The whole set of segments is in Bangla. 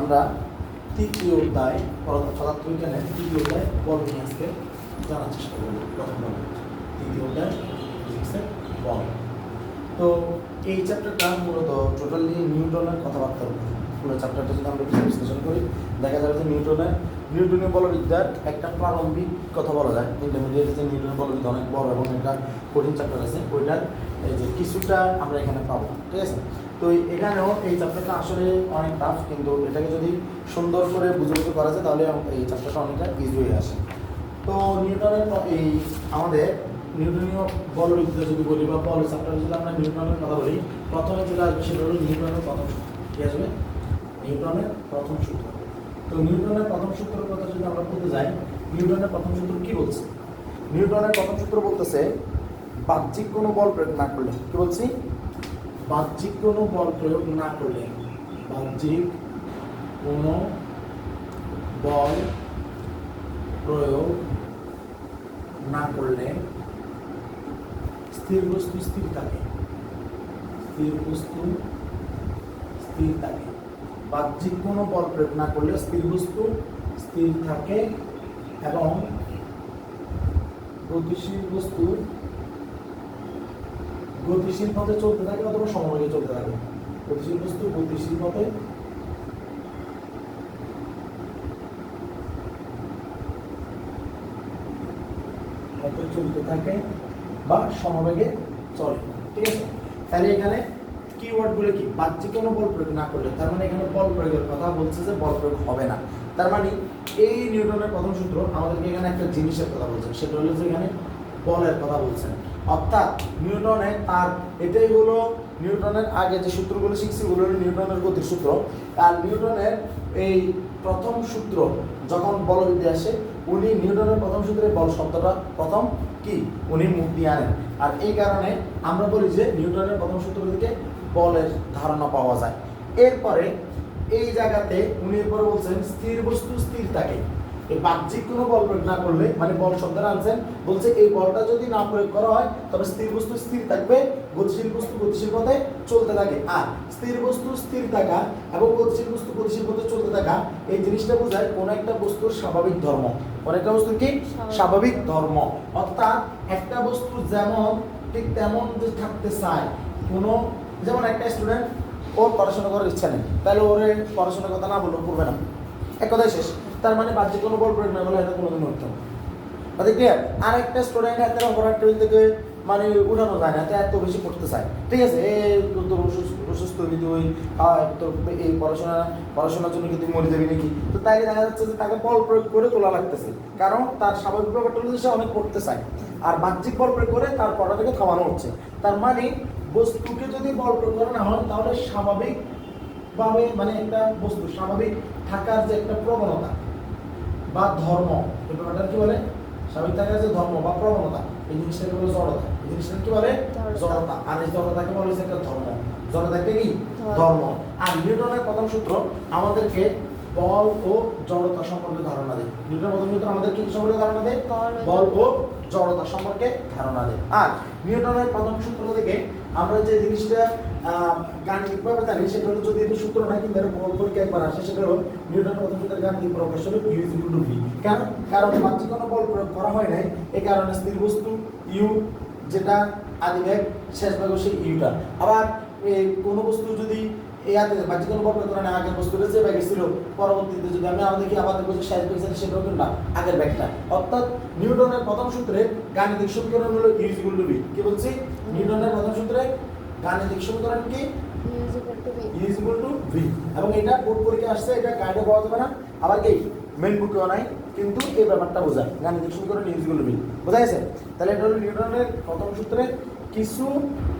আমরা তৃতীয় অধ্যায় পদার্থবিজ্ঞানের তৃতীয় অধ্যায় জানার চেষ্টা করব। প্রথম তৃতীয় অধ্যায় বল। তো এই চ্যাপ্টারটা মূলত টোটালি নিউটনের কথাবার্তার উপর। পুরো চ্যাপ্টারটা যদি আমরা বিশ্লেষণ করি, দেখা যাবে যে নিউটনের নিউটনীয় বলবিদ্যার একটা প্রারম্ভিক কথা বলা যায়। ইন্টারমিডিয়েট যে নিউটনের বলবিদ্যা অনেক বড় এবং একটা কঠিন চ্যাপ্টার আছে, ওইটার এই যে কিছুটা আমরা এখানে পাবো, ঠিক আছে? তো এখানেও এই চ্যাপ্টারটা আসলে অনেক টাফ কিন্তু এটাকে যদি সুন্দর করে বুঝে বুঝে করা যায়, তাহলে এই চ্যাপ্টারটা অনেকটা ইজি হয়ে আসে। তো নিউটনের এই আমাদের নিউটনীয় বলবিদ্যা যদি বলি বা বল চ্যাপ্টার যদি আমরা নিউটনের কথা বলি, প্রথমে যেটা আসবে সেটা হলো নিউটনের প্রথম কি আসবে? নিউটনের প্রথম সূত্র। তো নিউটনের প্রথম সূত্রের কথা যদি আমরা বলতে যাই, নিউটনের প্রথম সূত্র কি বলছে? নিউটনের প্রথম সূত্র বলতেছে, বাহ্যিক কোনো বল প্রয়োগ না করলে, কি বলছি? বাহ্যিক কোনো বল প্রয়োগ না করলে, বাহ্যিক কোনো বল প্রয়োগ না করলে স্থির বস্তু স্থির থাকে। স্থির বস্তু স্থির থাকে। বাহ্যিক কোনো বল প্রয়োগ না করলে স্থির বস্তু স্থির থাকে এবং গতিশীল বস্তু গতিশীল পথে চলতে থাকে অথবা সমবেগে চলতে থাকে। গতিশীল বস্তু গতিশীল পথে চলতে থাকে বা সমবেগে চলে। ঠিক আছে? তাহলে এখানে কিওয়ার্ডগুলো কি? বাহ্যিক কোনো বল প্রয়োগ না করলে, তার মানে এখানে বল প্রয়োগের কথা বলছে যে বল প্রয়োগ হবে না। তার মানে এই নিউটনের প্রথম সূত্র আমাদেরকে এখানে একটা জিনিসের কথা বলছে, সেটা হলো যে এখানে বলের কথা বলছেন অর্থাৎ নিউটনে তার, এটাই হলো নিউটনের আগে যে সূত্রগুলো শিখছি, ওগুলো হলো নিউটনের গতির সূত্র। আর নিউটনের এই প্রথম সূত্র যখন বলবিদ্যা আসে উনি নিউটনের প্রথম সূত্রে বল শব্দটা প্রথম কি? উনি মুখ দিয়ে আনেন। আর এই কারণে আমরা বলি যে নিউটনের প্রথম সূত্র থেকে বলের ধারণা পাওয়া যায়। এরপরে এই জায়গাতে উনি এরপরে বলছেন স্থির বস্তু স্থির থাকে এই বাহ্যিক কোনো বল প্রয়োগ না করলে মানে বল শব্দটা আনছেন বলছে এই বলটা যদি না প্রয়োগ করা হয় তবে স্থির বস্তু স্থির থাকবে গতিশীল বস্তু গতিশীল পথে চলতে থাকে। আর স্থির বস্তু স্থির থাকা এবং গতিশীল বস্তু গতিশীল পথে চলতে থাকা এই জিনিসটা বোঝায় কোন একটা বস্তুর স্বাভাবিক ধর্ম। কোন একটা বস্তুর কি? স্বাভাবিক। ধর্ম। অর্থাৎ একটা বস্তু যেমন ঠিক তেমন যে থাকতে চায় কোনো যেমন একটা স্টুডেন্ট ওর পড়াশোনা করার ইচ্ছা নেই তাহলে ওরে পড়াশোনার কথা না বললেও পড়বে না। এক কথাই শেষ। তার মানে বাহ্যিক কোনো বল প্রয়োগ না করলে এটা কোনোদিন হতো না। তাদের ক্লিয়ার আর একটা স্টুডেন্ট হাতে অপরাধ থেকে মানে উঠানো যায় না এত বেশি পড়তে চায়। ঠিক আছে, এ তোর অসুস্থ হবি তুই তোর এই পড়াশোনা, পড়াশোনার জন্য কি তুই মরে যাবি নাকি? তো তাইলে দেখা যাচ্ছে যে তাকে বল প্রয়োগ করে তোলা লাগতেছে, কারণ তার স্বাভাবিক ব্যাপারটা হলো যে সে অনেক পড়তে চায়। আর বাহ্যিক বল প্রয়োগ করে তার পড়াটাকে থামানো হচ্ছে। তার মানে বস্তুকে যদি বল প্রয়োগ করা না হয়, তাহলে স্বাভাবিক ভাবে মানে একটা বস্তু, স্বাভাবিক থাকার যে একটা প্রবণতা বা ধর্ম এই ব্যাপারটা কি বলে? স্বাভাবিক থাকার যে ধর্ম বা প্রবণতা এই জিনিসটাকে বলে? জড়তা। এই জিনিসটা কি বলে? জড়তা। আর এই জড়তাকে বলে একটা ধর্ম। জড়তাকে কি? ধর্ম। আর নিউটনের প্রথম সূত্র আমাদেরকে বল ও জড়তা সম্পর্কে ধারণা দেয়। নিউটনের প্রথম সূত্র আমাদের কি সম্পর্কে ধারণা দেয়? বল ও জড়তা সম্পর্কে ধারণা দেয়। আর নিউটনের প্রথম সূত্র থেকে আমরা যে জিনিসটা গাণিতিকভাবে জানি, সেটা হলো যদি এটা সূত্র না কিন্তু পরীক্ষা একবার আসে, সেটা হলো নিউটনের প্রথম সূত্রের গাণিতিক প্রকাশ হলো ইউ ইজ টু ভি কেন? কারণ বাহ্যিক কোনো বল প্রয়োগ করা হয় নাই এই কারণে স্থির বস্তু, ইউ, যেটা আদি বেগ শেষ বেগ সেই ইউটা। আবার কোনো বস্তু যদি এই হাতে বাহ্যিক কোনো বল প্রয়োগ করা নাই, আগের বস্তুটা যে ব্যাগে ছিল, পরবর্তীতে যদি আমি আমাদের কি আমাদের বস্তু শেষ বেগ ছিল সেটাও কিন্তু না, আগের ব্যাগটা। অর্থাৎ নিউটনের প্রথম সূত্রে গাণিতিক সমীকরণ হলো ইউ ইজ টু ভি কি বলছি? নিউটনের প্রথম সূত্রে গাণিতিক করেন কি? ইজ ইকুয়াল টু ভি এবং এটা বোর্ড পরীক্ষা আসছে এটা গাইডে পাওয়া যাবে না। আবার কি? মেন বুকেও নাই কিন্তু এই ব্যাপারটা বোঝায়। ডিকশন করেন ইজ ইকুয়াল টু ভি বোঝা গেছে? তাহলে এটা হলো নিউটনের প্রথম সূত্রে কিছু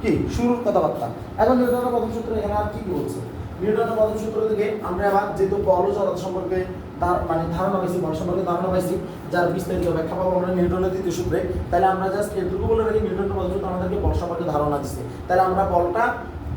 কি? শুরুর কথাবার্তা। এখন নিউটনের প্রথম সূত্রে এখানে আর কি কি বলছে? নিউটনের প্রথম সূত্র থেকে আমরা আবার যেহেতু বল জড়তা সম্পর্কে তার মানে ধারণা পাইছি বল সম্পর্কে ধারণা পাইছি, যার বিস্তারিত ব্যাখ্যা পাবো আমরা নিউটনের দ্বিতীয় সূত্রে। তাহলে আমরা জাস্ট এটুকু বলে রাখি নিউটনের প্রথম সূত্র আমাদেরকে বল সম্পর্কে ধারণা দিচ্ছে তাহলে আমরা বলটা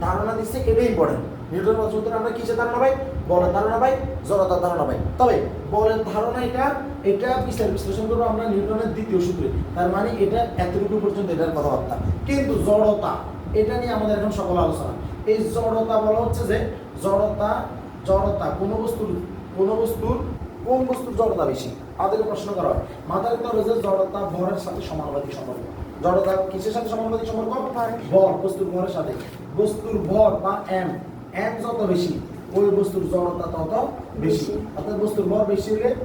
ধারণা দিচ্ছে এটাই ইম্পর্টেন্ট নিউটনের প্রথম সূত্রে আমরা কিসের ধারণা পাই? বলের ধারণা পাই, জড়তার ধারণা পাই। তবে বলের ধারণা এটা এটা বিচার বিশ্লেষণ করব আমরা নিউটনের দ্বিতীয় সূত্রে। তার মানে এটা এতটুকু পর্যন্ত এটার কথাবার্তা। কিন্তু জড়তা, এটা নিয়ে আমাদের এখন সকল আলোচনা। এই জড়তা বলা হচ্ছে যে জড়তা জড়তা কোনো বস্তুর কোনো বস্তুর কোন বস্তুর জড়তা বেশি? আমাদেরকে প্রশ্ন করা হয় রাখতে হবে যে জড়তা ভরের সাথে সমানুপাতিক সম্পর্ক। জড়তা কিসের সাথে সমানুপাতিক সম্পর্ক। ভর। বস্তুর ভরের সাথে। বস্তুর ভর বা এম। এম যত বেশি ওই বস্তুর জড়তা তত বেশি। বেশি। অর্থাৎ বস্তুর ভর বেশি হলে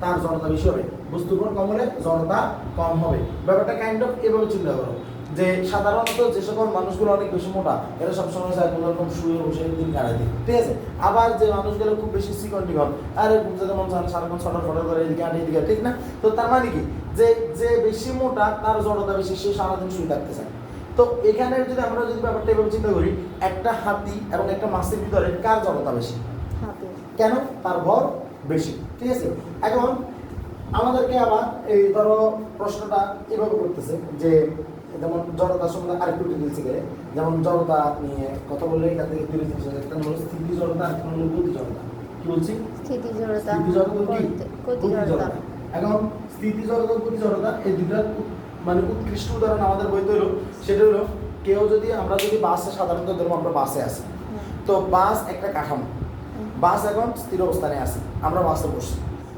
তার জড়তা বেশি হবে। বস্তুর ভর কম হলে জড়তা কম হবে। ব্যাপারটা কাইন্ড অফ এভাবে চিন্তা করো। যে সাধারণত যে সকল মানুষগুলো অনেক বেশি মোটা এরা সবসময় চায় কোনো রকম শুয়ে বসে দিন কাটাই দিই ঠিক আছে? আবার যে মানুষগুলো খুব বেশি চিকন টিকন আরে যেমন মন চান সারাক্ষণ ছটর ফটর করে এদিকে আটে এদিকে ঠিক না? তো তার মানে কি? যে যে বেশি মোটা তার জড়তা বেশি সে সারাদিন শুয়ে থাকতে চায়। তো এখানে যদি আমরা যদি ব্যাপারটা এভাবে চিন্তা করি একটা হাতি এবং একটা মাছের ভিতরে কার জড়তা বেশি? কেন? তার ভর বেশি ঠিক আছে? এখন আমাদেরকে আবার এই ধরো প্রশ্নটা এভাবে করতেছে যে যেমন জড়তা সম্বন্ধে আরেকটু ডিটেলস গেলে যেমন জড়তা নিয়ে কথা বললে এখান থেকে দুই জিনিস আছে। একটা হলো স্থিতি জড়তা আর একটা হলো গতি জড়তা। কি বলছি? স্থিতি জড়তা। স্থিতি জড়তা গতি জড়তা। এখন স্থিতি জড়তা গতি জড়তা এই উৎ- মানে উৎকৃষ্ট উদাহরণ আমাদের বইতে হলো। সেটা হলো কেউ যদি আমরা যদি বাসে সাধারণত ধরুন আমরা বাসে আসি তো বাস একটা কাঠামো। বাস এখন স্থির অবস্থানে আছে। আমরা বাসে বসছি।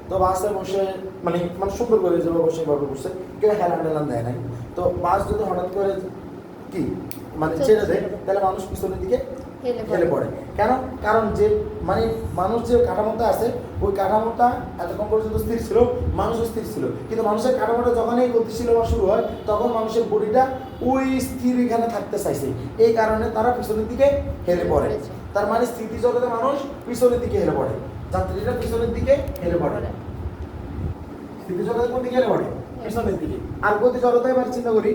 তো বাসে বসে মানে মানে সুন্দর করে যেভাবে বসে এভাবে বসছে কেউ হেলান টেলান দেয় নাই? তো বাস যদি হঠাৎ করে কি মানে ছেড়ে দেয় তাহলে মানুষ পিছনের দিকে হেলে হেলে পড়ে। পড়ে কেন? কারণ যে মানে মানুষ যে কাঠামোটা আছে ওই কাঠামোটা এতক্ষণ পর্যন্ত স্থির ছিল মানুষও স্থির ছিল। কিন্তু মানুষের কাঠামোটা যখন এই গতিশীল হওয়া শুরু হয় তখন মানুষের বডিটা ওই স্থির এখানে থাকতে চাইছে। এই কারণে তারা পিছনের দিকে হেলে পড়ে। তার মানে স্থিতি জগতে মানুষ পিছনের দিকে হেলে পড়ে। যাত্রীরা পিছনের দিকে হেলে পড়ে। স্থিতি জগতে কোন দিকে হেলে পড়ে? পিছনের দিকে। আর গতি জড়তা এবার চিন্তা করি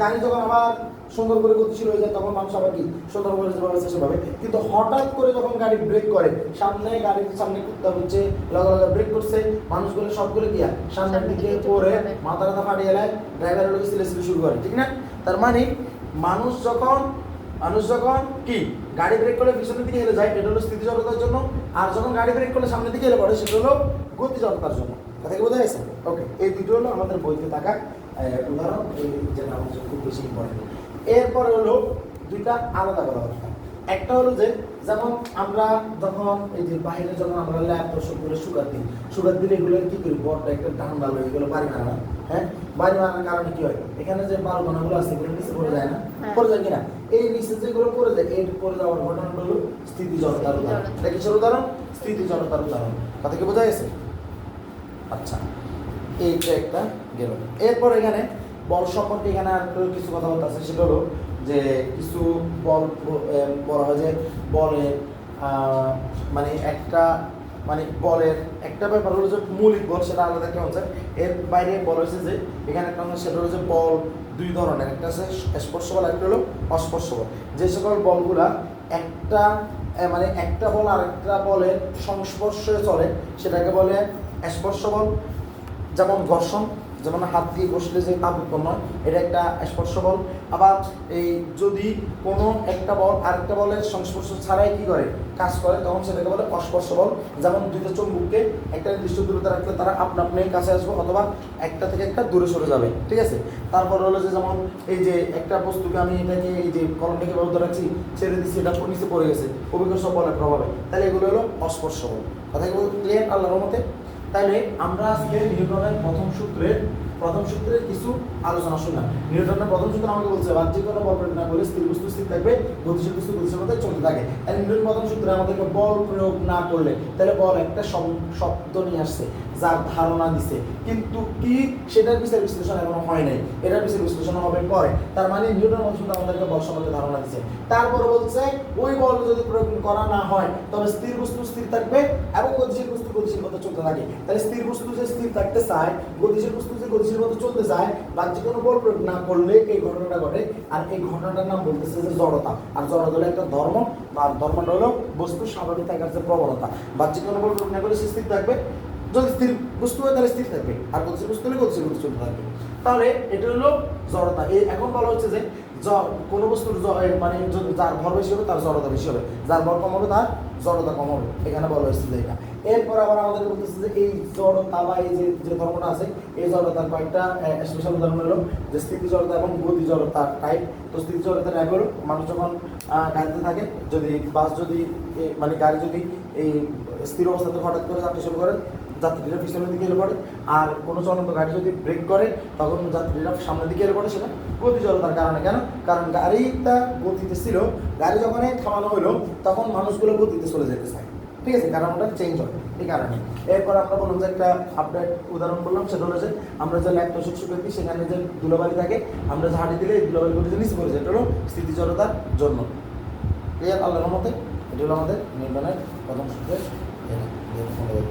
গাড়ি যখন আবার সুন্দর করে গতিশীল হয়ে যায় তখন মানুষ আবার কি? সুন্দর করে যেভাবে চেষ্টা পাবে। কিন্তু হঠাৎ করে যখন গাড়ি ব্রেক করে সামনে গাড়ির সামনে কুত্তা হচ্ছে লগা লগা ব্রেক করছে মানুষগুলো সবগুলো গিয়া সামনের দিকে পরে মাথা টাথা ফাটিয়ে এলায় ড্রাইভারের লোক সিলে শুরু করে ঠিক না? তার মানে মানুষ যখন মানুষ যখন কি, গাড়ি ব্রেক করলে পিছনের দিকে হেলে যায়, এটা হলো স্থিতি জড়তার জন্য। আর যখন গাড়ি ব্রেক করলে সামনের দিকে হেলে পড়ে, সেটা হলো গতি জড়তার জন্য। কথা কি বোঝা গেছে? ওকে এই দুটো হলো আমাদের বইতে থাকা উদাহরণ, এই যেটা আমাদের খুব বেশি ইম্পর্টেন্ট এরপরে হলো দুইটা আলাদা দরকার একটা হলো যে যেমন আমরা যখন এই যে বাইরে যখন আমরা ল্যাব দর্শক করে সুগার দিই সুগার দিলে এগুলো কি করি? বড়টা একটা ঠান্ডা হলো এগুলো বাড়ি মারা হ্যাঁ? বাড়ি মারার কারণে কি হয়? এখানে যে বারো কণাগুলো আছে এগুলো নিচে পড়ে যায় না? হ্যাঁ। পড়ে যায় কিনা? এই নিচে যেগুলো পড়ে যায় এই পড়ে যাওয়ার ঘটনাটা হলো স্থিতি জড়তার স্থিতি উদাহরণ। এটা কিসের উদাহরণ? স্থিতি জড়তার উদাহরণ। কথা কি বোঝা গেছে? আচ্ছা এইটা একটা গেল। এরপর এখানে বল সম্পর্কে এখানে আর কিছু কথাবার্তা আছে? সেটা হলো যে কিছু বল বলা হয় যে বলের মানে একটা মানে বলের একটা ব্যাপার হলো যে মৌলিক বল, সেটা আলাদা একটা কনসেপ্ট এর বাইরে বলা হয়েছে যে এখানে একটা concept সেটা যে বল দুই ধরনের। একটা হচ্ছে স্পর্শ বল একটা হলো অস্পর্শ বল যে সকল বলগুলা একটা মানে একটা বল আরেকটা বলের সংস্পর্শে চলে, সেটাকে বলে স্পর্শ বল যেমন ঘর্ষণ যেমন হাত দিয়ে বসলে যে তাপ উৎপন্ন হয়, এটা একটা স্পর্শ বল। আবার এই যদি কোনো একটা বল আরেকটা বলের সংস্পর্শ ছাড়াই কি করে? কাজ করে, তখন সেটাকে বলে অস্পর্শ বল। যেমন দুইটা চুম্বককে একটা নির্দিষ্ট দূরত্বে রাখলে তারা আপনা আপনি কাছে আসবে, অথবা একটা থেকে একটা দূরে সরে যাবে, ঠিক আছে? তারপর হলো যে যেমন এই যে একটা বস্তুকে আমি এটাকে এই যে কলমটাকে ব্যবহার রাখছি, ছেড়ে দিচ্ছি, এটা নিচে পড়ে গেছে অভিজ্ঞ বলের প্রভাবে। তাহলে এগুলো হলো অস্পর্শ বল। কথা ক্লিয়ার আল্লাহর মতে তাহলে আমরা আজকে নিউটনের প্রথম সূত্রের প্রথম সূত্রের কিছু আলোচনা শুনলাম নিউটনের প্রথম সূত্র আমাকে বলছে বাহ্যিক কোনো বল প্রয়োগ না করলে স্থির বস্তু স্থির থাকবে গতিশীল বস্তু গতিশীল মধ্যে চলতে থাকে। তাহলে নিউটন প্রথম সূত্রে আমাদেরকে বল প্রয়োগ না করলে, তাহলে বল একটা শব্দ নিয়ে আসছে, যার ধারণা দিছে। কিন্তু কি? সেটার বিচার বিশ্লেষণ এখনও হয় নাই। এটার বিচার বিশ্লেষণ হবে পরে। তার মানে নিউটন প্রথম সূত্র আমাদেরকে বল সম্পর্কে ধারণা দিছে। তারপর বলছে, ওই বল যদি প্রয়োগ করা না হয়, তবে স্থির বস্তু স্থির থাকবে এবং গতিশীল বস্তু গতিশীল মতো চলতে থাকে। তাহলে স্থির বস্তু যে স্থির থাকতে চায়, গতিশীল বস্তু যে গতিশীল মতো চলতে চায়, বাহ্যিক কোনো বল প্রয়োগ না করলে এই ঘটনাটা ঘটে। আর এই ঘটনাটার নাম বলতেছে যে জড়তা। আর জড়তা হলো একটা ধর্ম, বা ধর্মটা হলো বস্তু স্বাভাবিক থাকার যে প্রবণতা। বাহ্যিক কোনো বল প্রয়োগ না করলে সে স্থির থাকবে। যদি স্থির বস্তু হয় তাহলে স্থির থাকবে। আর গতিশীল বস্তু হলে গতিশীল বস্তু চলতে থাকবে। তাহলে এটা হলো জড়তা। এই এখন বলা হচ্ছে যে কোনো বস্তুর মানে যার ভর বেশি হবে, তার জড়তা বেশি হবে। যার ভর কম হবে, তার জড়তা কম হবে এখানে বলা হয়েছে যে এটা। এরপর আবার আমাদের বলতেছে যে এই জড়তা বা এই যে যে ধর্মটা আছে, এই জড়তার কয়েকটা স্পেশাল ধর্ম হলো যে স্থিতি জড়তা এবং গতি জড়তা টাইপ তো স্থিতি জড়তা টাইপ হলো মানুষ যখন গাড়িতে থাকে, যদি বাস যদি মানে গাড়ি যদি এই স্থির অবস্থাতে হঠাৎ করে যাত্রা শুরু করে যাত্রীরা পিছনের দিকে এলে পড়ে। আর কোনো চলন্ত গাড়ি যদি ব্রেক করে, তখন যাত্রীরা সামনের দিকে এলে পড়ে। সেটা গতি জড়তার কারণে। কেন? কারণ গাড়িটা গতিতে ছিল। গাড়ি যখন থামানো হলো, তখন মানুষগুলো গতিতে চলে যেতে চায়। ঠিক আছে? কারণ ওটা চেঞ্জ হয়। এই কারণে। এরপর আমরা বললাম যে একটা আপডেট উদাহরণ বললাম। সেটা হলো যে আমরা যে ল্যাপটপ শুক্র দিই সেখানে যে ধুলোবালি থাকে, আমরা হাঁটি দিলে এই ধুলোবালিগুলো যে নিচে পড়ে যায়, এটা হলো স্থিতিজড়তার জন্য। ক্লিয়ার আল্লাহর মতে এটা হলো আমাদের নির্মাণের প্রথম সূত্রের